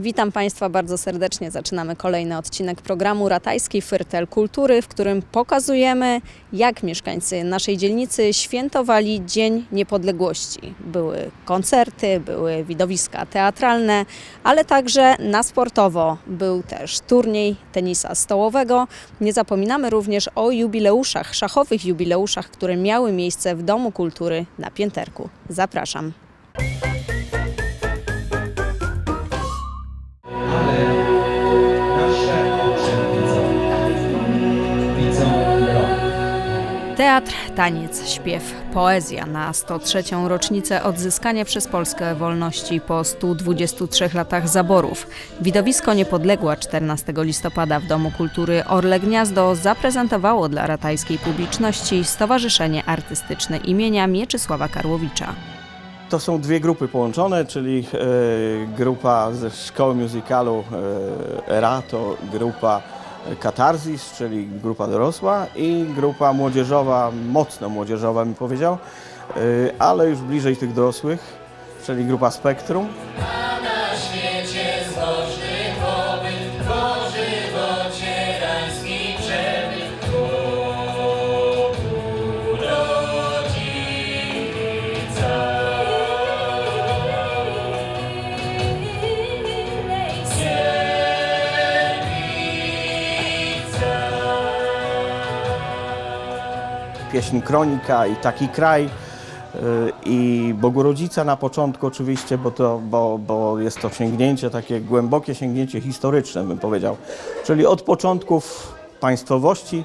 Witam Państwa bardzo serdecznie. Zaczynamy kolejny odcinek programu Ratajski Fyrtel Kultury, w którym pokazujemy, jak mieszkańcy naszej dzielnicy świętowali Dzień Niepodległości. Były koncerty, były widowiska teatralne, ale także na sportowo był też turniej tenisa stołowego. Nie zapominamy również o jubileuszach, szachowych jubileuszach, które miały miejsce w Domu Kultury na Pięterku. Zapraszam. Teatr, taniec, śpiew, poezja na 103. rocznicę odzyskania przez Polskę wolności po 123 latach zaborów. Widowisko Niepodległa 14 listopada w Domu Kultury Orle Gniazdo zaprezentowało dla ratajskiej publiczności Stowarzyszenie Artystyczne imienia Mieczysława Karłowicza. To są dwie grupy połączone, czyli e, grupa ze szkoły musicalu e, ERA grupa Katarzys, czyli grupa dorosła i grupa młodzieżowa, mocno młodzieżowa bym powiedział, e, ale już bliżej tych dorosłych, czyli grupa Spektrum. Pieśń Kronika i Taki Kraj. Y, i Bogorodzica na początku oczywiście, bo, to, bo, bo jest to sięgnięcie, takie głębokie sięgnięcie historyczne bym powiedział, czyli od początków państwowości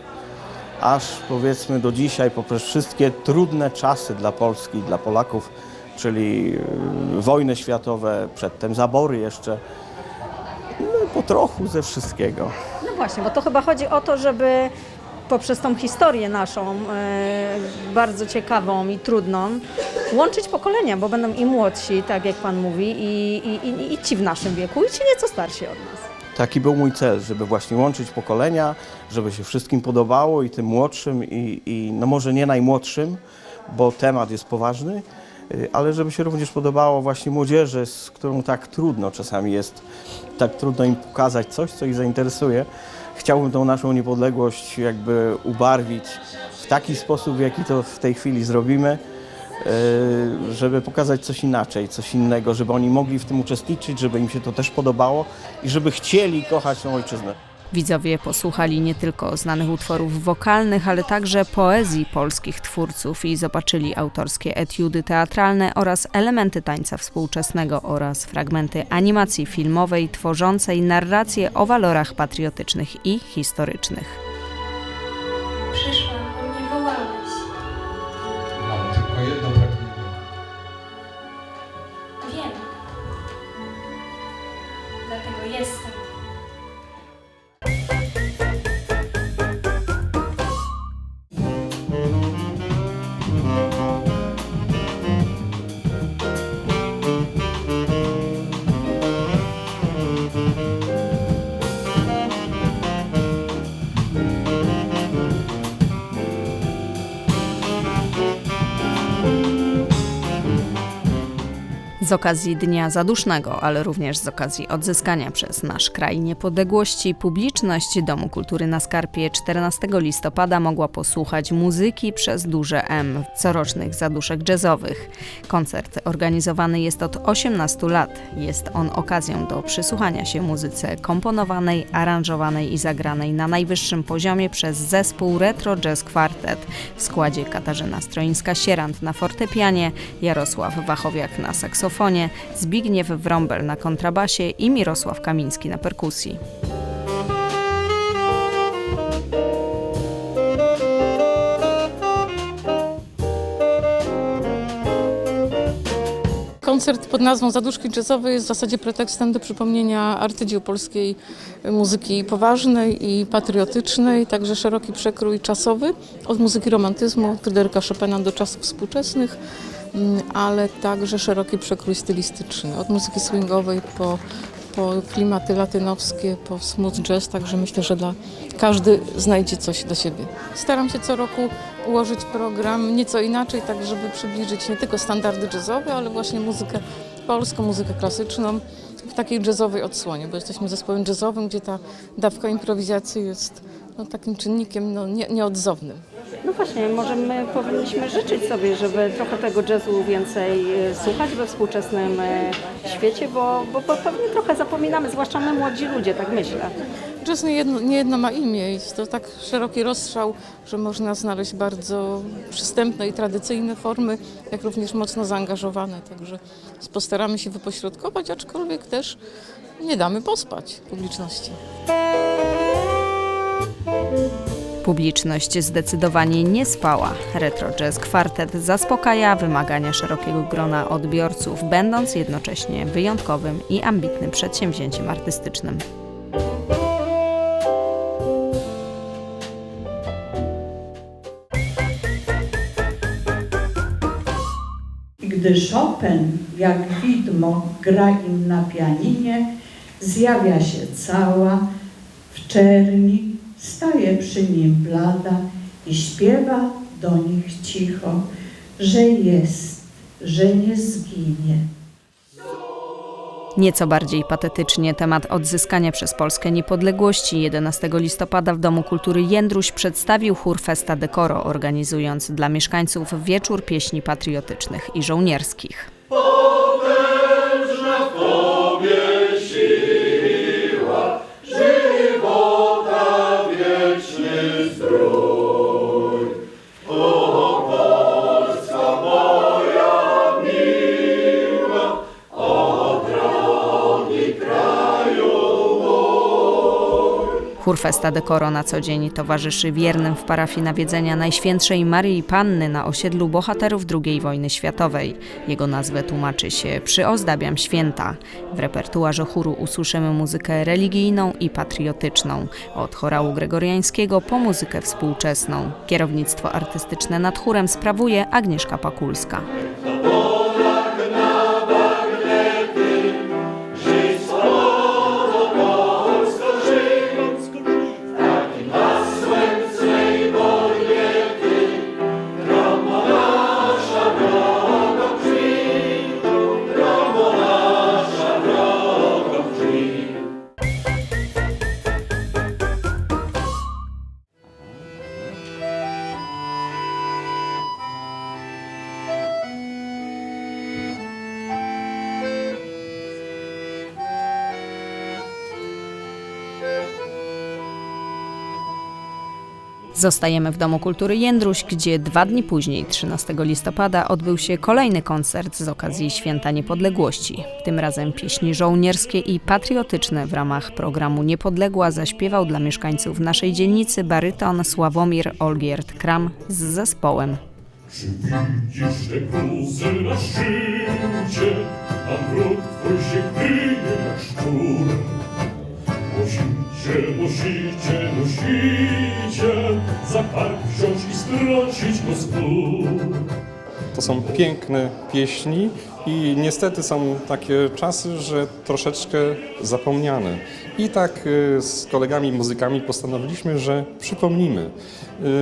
aż powiedzmy do dzisiaj poprzez wszystkie trudne czasy dla Polski, dla Polaków, czyli y, wojny światowe, przedtem zabory jeszcze, no po trochu ze wszystkiego. No właśnie, bo to chyba chodzi o to, żeby poprzez tą historię naszą, e, bardzo ciekawą i trudną, łączyć pokolenia, bo będą i młodsi, tak jak Pan mówi, i, i, i, ci w naszym wieku, i ci nieco starsi od nas. Taki był mój cel, żeby właśnie łączyć pokolenia, żeby się wszystkim podobało i tym młodszym i, i no może nie najmłodszym, bo temat jest poważny, y, ale żeby się również podobało właśnie młodzieży, z którą tak trudno czasami jest, tak trudno im pokazać coś, co ich zainteresuje. Chciałbym tą naszą niepodległość jakby ubarwić w taki sposób, w jaki to w tej chwili zrobimy, y, żeby pokazać coś inaczej, coś innego, żeby oni mogli w tym uczestniczyć, żeby im się to też podobało i żeby chcieli kochać tą ojczyznę. Widzowie posłuchali nie tylko znanych utworów wokalnych, ale także poezji polskich twórców i zobaczyli autorskie etiudy teatralne oraz elementy tańca współczesnego oraz fragmenty animacji filmowej tworzącej narracje o walorach patriotycznych i historycznych. Z okazji Dnia Zadusznego, ale również z okazji odzyskania przez nasz kraj niepodległości, publiczność Domu Kultury na Skarpie 14 listopada mogła posłuchać muzyki przez duże M corocznych zaduszek jazzowych. Koncert organizowany jest od 18 lat. Jest on okazją do przysłuchania się muzyce komponowanej, aranżowanej i zagranej na najwyższym poziomie przez zespół Retro Jazz Quartet w składzie Katarzyna Stroińska-Sierant na fortepianie, Jarosław Wachowiak na saksofonie, Zbigniew Wrąbel na kontrabasie i Mirosław Kamiński na perkusji. Koncert pod nazwą Zaduszki Jazzowe jest w zasadzie pretekstem do przypomnienia arcydzieł polskiej muzyki poważnej i patriotycznej, także szeroki przekrój czasowy, od muzyki romantyzmu, Fryderyka Chopina do czasów współczesnych, ale także szeroki przekrój stylistyczny, od muzyki swingowej po, po klimaty latynowskie, po smooth jazz, także myślę, że dla każdy znajdzie coś do siebie. Staram się co roku ułożyć program nieco inaczej, tak żeby przybliżyć nie tylko standardy jazzowe, ale właśnie muzykę polską muzykę klasyczną w takiej jazzowej odsłonie, bo jesteśmy zespołem jazzowym, gdzie ta dawka improwizacji jest no, takim czynnikiem no, nie, nieodzownym. No właśnie, może my powinniśmy życzyć sobie, żeby trochę tego jazzu więcej e, słuchać we współczesnym e, świecie, bo, bo, bo pewnie trochę zapominamy, zwłaszcza my młodzi ludzie, tak myślę. Jazz nie jedno, ma imię, jest to tak szeroki rozstrzał, że można znaleźć bardzo przystępne i tradycyjne formy, jak również mocno zaangażowane, także postaramy się wypośrodkować, aczkolwiek też nie damy pospać publiczności. Publiczność zdecydowanie nie spała. Retro Jazz Quartet zaspokaja wymagania szerokiego grona odbiorców, będąc jednocześnie wyjątkowym i ambitnym przedsięwzięciem artystycznym. Gdy Chopin, jak widmo, gra im na pianinie, zjawia się cała w czerni, staje przy nim blada i śpiewa do nich cicho, że jest, że nie zginie. Nieco bardziej patetycznie temat odzyskania przez Polskę niepodległości 11 listopada w Domu Kultury Jędruś przedstawił chór Festa Decoro, organizując dla mieszkańców wieczór pieśni patriotycznych i żołnierskich. Chór Festa Decoro na co dzień towarzyszy wiernym w parafii nawiedzenia Najświętszej Maryi Panny na osiedlu bohaterów II wojny światowej. Jego nazwę tłumaczy się Przyozdabiam święta. W repertuarze chóru usłyszymy muzykę religijną i patriotyczną, od chorału gregoriańskiego po muzykę współczesną. Kierownictwo artystyczne nad chórem sprawuje Agnieszka Pakulska. Zostajemy w Domu Kultury Jędruś, gdzie dwa dni później, 13 listopada, odbył się kolejny koncert z okazji Święta Niepodległości. Tym razem pieśni żołnierskie i patriotyczne w ramach programu Niepodległa zaśpiewał dla mieszkańców naszej dzielnicy baryton Sławomir Olgierd Kram z zespołem. Czy widzisz na szczycie, a wróg twój się? Musicie, musicie, musicie za kark wziąć i strącić go z. To są piękne pieśni i niestety są takie czasy, że troszeczkę zapomniane. I tak y, z kolegami muzykami postanowiliśmy, że przypomnimy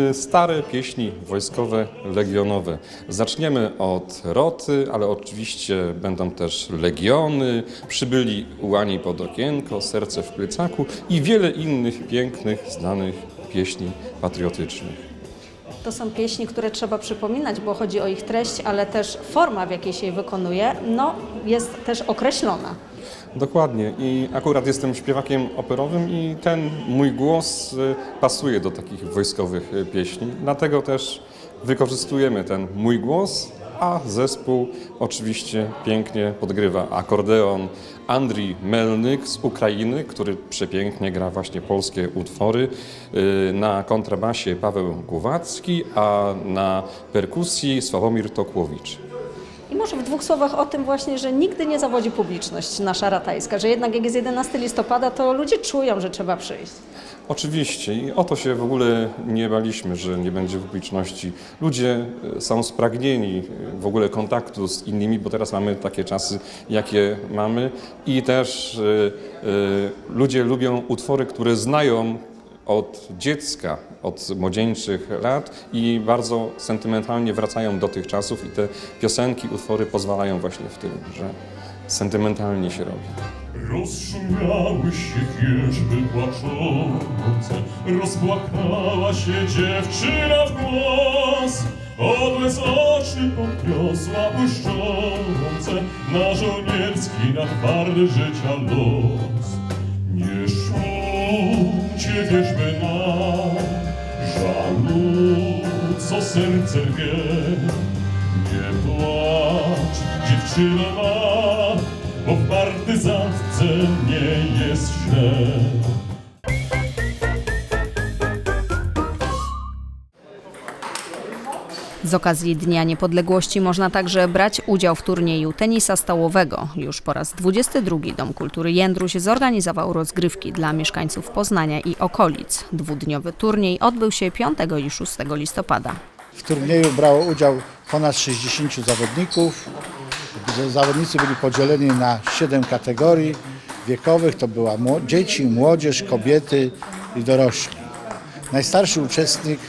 y, stare pieśni wojskowe, legionowe. Zaczniemy od roty, ale oczywiście będą też legiony, przybyli ułani pod okienko, serce w plecaku i wiele innych pięknych, znanych pieśni patriotycznych. To są pieśni, które trzeba przypominać, bo chodzi o ich treść, ale też forma, w jakiej się je wykonuje, no, jest też określona. Dokładnie i akurat jestem śpiewakiem operowym i ten mój głos y, pasuje do takich wojskowych y, pieśni, dlatego też wykorzystujemy ten mój głos, a zespół oczywiście pięknie podgrywa akordeon Andrii Melnyk z Ukrainy, który przepięknie gra właśnie polskie utwory, y, na kontrabasie Paweł Głowacki, a na perkusji Sławomir Tokłowicz. I może w dwóch słowach o tym właśnie, że nigdy nie zawodzi publiczność nasza ratajska, że jednak jak jest 11 listopada, to ludzie czują, że trzeba przyjść. Oczywiście i o to się w ogóle nie baliśmy, że nie będzie publiczności. Ludzie e, są spragnieni e, w ogóle kontaktu z innymi, bo teraz mamy takie czasy, jakie mamy i też e, ludzie lubią utwory, które znają od dziecka, od młodzieńczych lat i bardzo sentymentalnie wracają do tych czasów i te piosenki, utwory pozwalają właśnie w tym, że sentymentalnie się robi. Rozszumiały się wierzby płaczące, rozpłakała się dziewczyna w głos. Odłez oczy podniosła błyszczące na żołnierski, na twardy życia los. Nie szumcie wierzby nam, żalu, co serce wie. Nie płacz, dziewczyno ma, bo w partyzantce nie jest źle. Z okazji Dnia Niepodległości można także brać udział w turnieju tenisa stołowego. Już po raz 22 Dom Kultury Jędruś zorganizował rozgrywki dla mieszkańców Poznania i okolic. Dwudniowy turniej odbył się 5 i 6 listopada. W turnieju brało udział ponad 60 zawodników. Zawodnicy byli podzieleni na 7 kategorii wiekowych. To była dzieci, młodzież, kobiety i dorośli. Najstarszy uczestnik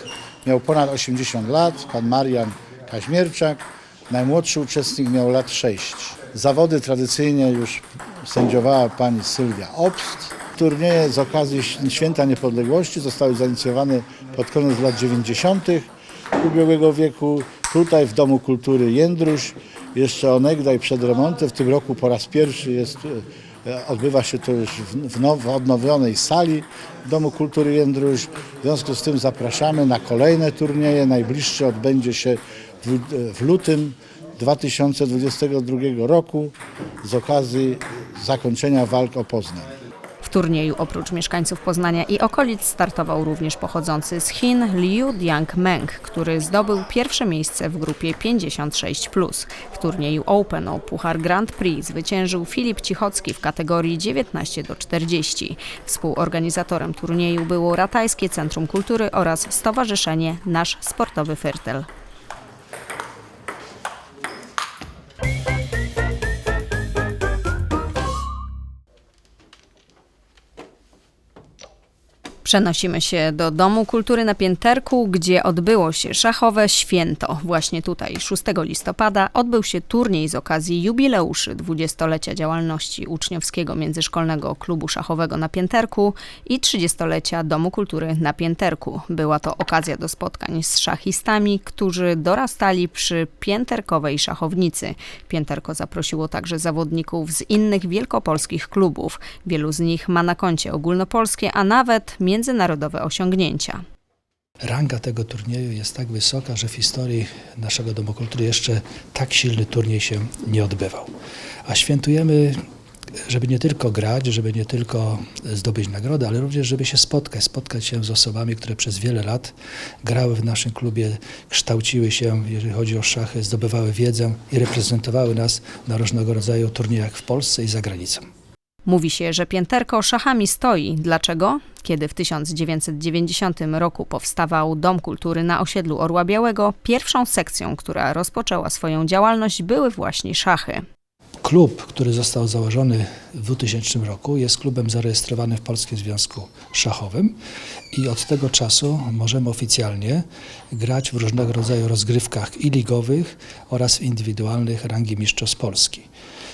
miał ponad 80 lat, pan Marian Kaźmierczak. Najmłodszy uczestnik miał lat 6. Zawody tradycyjnie już sędziowała pani Sylwia Obst. Turnieje z okazji Święta Niepodległości zostały zainicjowane pod koniec lat 90. ubiegłego wieku. Tutaj w Domu Kultury Jędruś, jeszcze onegdaj przed remontem, w tym roku po raz pierwszy jest, e, odbywa się to już w, now, odnowionej sali Domu Kultury Jędruś. W związku z tym zapraszamy na kolejne turnieje. Najbliższy odbędzie się w, w lutym 2022 roku z okazji zakończenia walk o Poznań. Turnieju oprócz mieszkańców Poznania i okolic startował również pochodzący z Chin Liu Diang-meng, który zdobył pierwsze miejsce w grupie 56+. W turnieju Open o Puchar Grand Prix zwyciężył Filip Cichocki w kategorii 19 do 40. Współorganizatorem turnieju było Ratajskie Centrum Kultury oraz Stowarzyszenie Nasz Sportowy Fyrtel. Przenosimy się do Domu Kultury na Pięterku, gdzie odbyło się szachowe święto. Właśnie tutaj 6 listopada odbył się turniej z okazji jubileuszy 20-lecia działalności uczniowskiego międzyszkolnego klubu szachowego na Pięterku i 30-lecia Domu Kultury na Pięterku. Była to okazja do spotkań z szachistami, którzy dorastali przy pięterkowej szachownicy. Pięterko zaprosiło także zawodników z innych wielkopolskich klubów. Wielu z nich ma na koncie ogólnopolskie, a nawet międzynarodowe osiągnięcia. Ranga tego turnieju jest tak wysoka, że w historii naszego Domu Kultury jeszcze tak silny turniej się nie odbywał. A świętujemy, żeby nie tylko grać, żeby nie tylko zdobyć nagrodę, ale również, żeby się spotkać, spotkać się z osobami, które przez wiele lat grały w naszym klubie, kształciły się, jeżeli chodzi o szachy, zdobywały wiedzę i reprezentowały nas na różnego rodzaju turniejach w Polsce i za granicą. Mówi się, że pięterko szachami stoi. Dlaczego? Kiedy w 1990 roku powstawał Dom Kultury na osiedlu Orła Białego, pierwszą sekcją, która rozpoczęła swoją działalność, były właśnie szachy. Klub, który został założony w 2000 roku, jest klubem zarejestrowanym w Polskim Związku Szachowym i od tego czasu możemy oficjalnie grać w różnego rodzaju rozgrywkach i ligowych oraz indywidualnych rangi Mistrzostw Polski.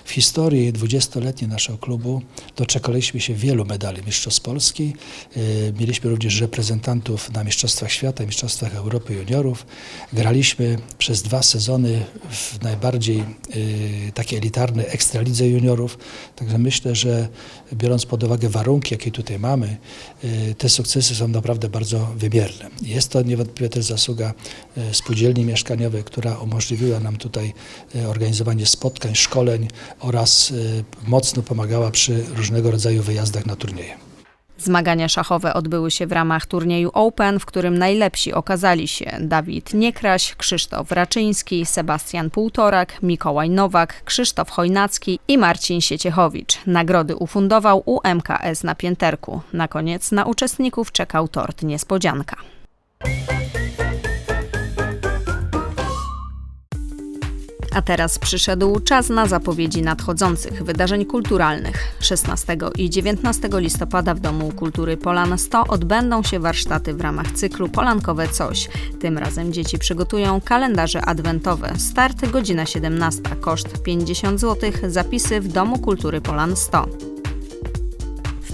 W historii 20-letniej naszego klubu doczekaliśmy się wielu medali Mistrzostw Polski. Yy, Mieliśmy również reprezentantów na Mistrzostwach Świata Mistrzostwach Europy Juniorów. Graliśmy przez dwa sezony w najbardziej yy, takiej elitarnej Ekstralidze Juniorów. Także myślę, że biorąc pod uwagę warunki, jakie tutaj mamy, yy, te sukcesy są naprawdę bardzo wymierne. Jest to niewątpliwie też zasługa spółdzielni mieszkaniowej, która umożliwiła nam tutaj organizowanie spotkań, szkoleń oraz y, mocno pomagała przy różnego rodzaju wyjazdach na turnieje. Zmagania szachowe odbyły się w ramach turnieju Open, w którym najlepsi okazali się Dawid Niekraś, Krzysztof Raczyński, Sebastian Półtorak, Mikołaj Nowak, Krzysztof Chojnacki i Marcin Sieciechowicz. Nagrody ufundował UMKS na Pięterku. Na koniec na uczestników czekał tort niespodzianka. A teraz przyszedł czas na zapowiedzi nadchodzących wydarzeń kulturalnych. 16 i 19 listopada w Domu Kultury Polan 100 odbędą się warsztaty w ramach cyklu Polankowe Coś. Tym razem dzieci przygotują kalendarze adwentowe. Start godzina 17, koszt 50 zł, zapisy w Domu Kultury Polan 100.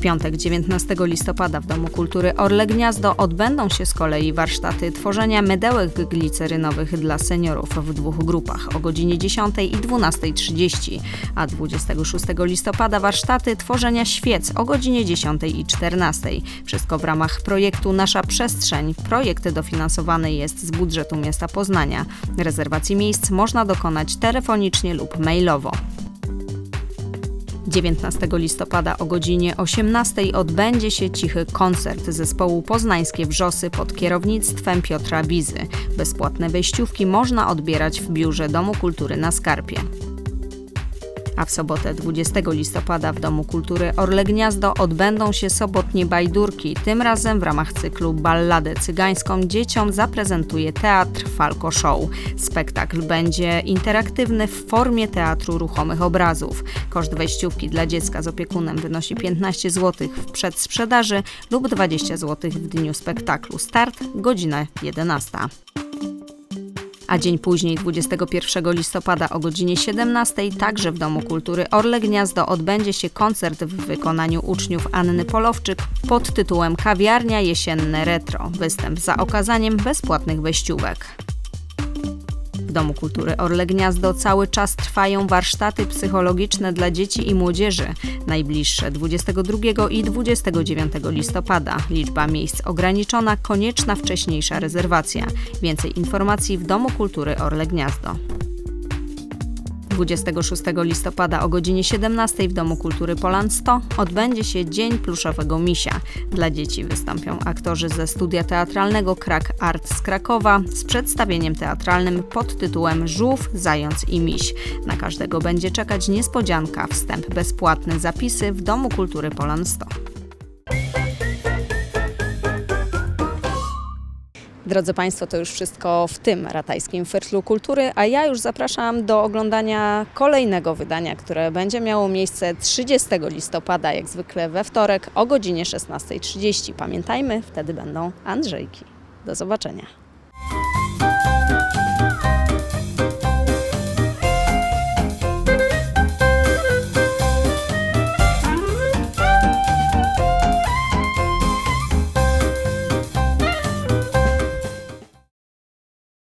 Piątek 19 listopada w Domu Kultury Orle Gniazdo odbędą się z kolei warsztaty tworzenia mydełek glicerynowych dla seniorów w dwóch grupach o godzinie 10 i 12.30, a 26 listopada warsztaty tworzenia świec o godzinie 10 i 14. Wszystko w ramach projektu Nasza Przestrzeń. Projekt dofinansowany jest z budżetu miasta Poznania. Rezerwacji miejsc można dokonać telefonicznie lub mailowo. 19 listopada o godzinie 18 odbędzie się cichy koncert zespołu Poznańskie Wrzosy pod kierownictwem Piotra Bizy. Bezpłatne wejściówki można odbierać w biurze Domu Kultury na Skarpie. A w sobotę 20 listopada w Domu Kultury Orle Gniazdo odbędą się sobotnie bajdurki. Tym razem w ramach cyklu Balladę Cygańską dzieciom zaprezentuje teatr Falco Show. Spektakl będzie interaktywny w formie teatru ruchomych obrazów. Koszt wejściówki dla dziecka z opiekunem wynosi 15 zł w przedsprzedaży lub 20 zł w dniu spektaklu. Start godzina 11. A dzień później, 21 listopada o godzinie 17, także w Domu Kultury Orle Gniazdo odbędzie się koncert w wykonaniu uczniów Anny Polowczyk pod tytułem Kawiarnia Jesienne Retro. Występ za okazaniem bezpłatnych wejściówek. W Domu Kultury Orle Gniazdo cały czas trwają warsztaty psychologiczne dla dzieci i młodzieży. Najbliższe 22 i 29 listopada. Liczba miejsc ograniczona, konieczna wcześniejsza rezerwacja. Więcej informacji w Domu Kultury Orle Gniazdo. 26 listopada o godzinie 17 w Domu Kultury Polan 100 odbędzie się Dzień Pluszowego Misia. Dla dzieci wystąpią aktorzy ze studia teatralnego Krak Art z Krakowa z przedstawieniem teatralnym pod tytułem Żółw, Zając i Miś. Na każdego będzie czekać niespodzianka, wstęp bezpłatny, zapisy w Domu Kultury Polan 100. Drodzy Państwo, to już wszystko w tym ratajskim Fertlu Kultury, a ja już zapraszam do oglądania kolejnego wydania, które będzie miało miejsce 30 listopada, jak zwykle we wtorek o godzinie 16.30. Pamiętajmy, wtedy będą Andrzejki. Do zobaczenia.